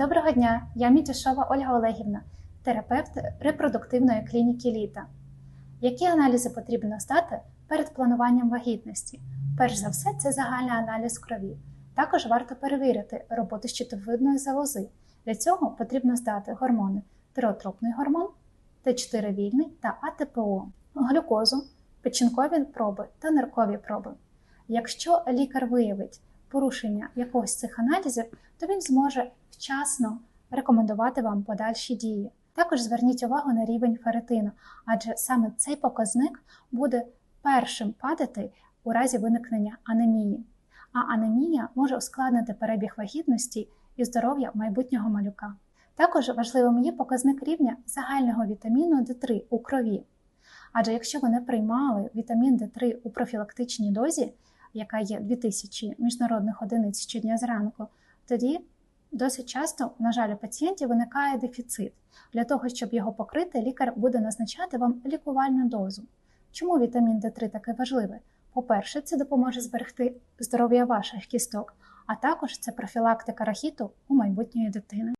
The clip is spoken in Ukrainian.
Доброго дня, я Мітюшова Ольга Олегівна, терапевт репродуктивної клініки Літа. Які аналізи потрібно здати перед плануванням вагітності? Перш за все, це загальний аналіз крові. Також варто перевірити роботу щитовидної залози. Для цього потрібно здати гормони тиреотропний гормон, Т4 вільний та АТПО, глюкозу, печінкові проби та ниркові проби. Якщо лікар виявить порушення якогось з цих аналізів, то він зможе вчасно рекомендувати вам подальші дії. Також зверніть увагу на рівень ферритину, адже саме цей показник буде першим падати у разі виникнення анемії. А анемія може ускладнити перебіг вагітності і здоров'я майбутнього малюка. Також важливим є показник рівня загального вітаміну D3 у крові. Адже якщо ви не приймали вітамін D3 у профілактичній дозі, яка є 2000 міжнародних одиниць щодня зранку, тоді досить часто, на жаль, у пацієнтів виникає дефіцит. Для того, щоб його покрити, лікар буде назначати вам лікувальну дозу. Чому вітамін D3 такий важливий? По-перше, це допоможе зберегти здоров'я ваших кісток, а також це профілактика рахіту у майбутньої дитини.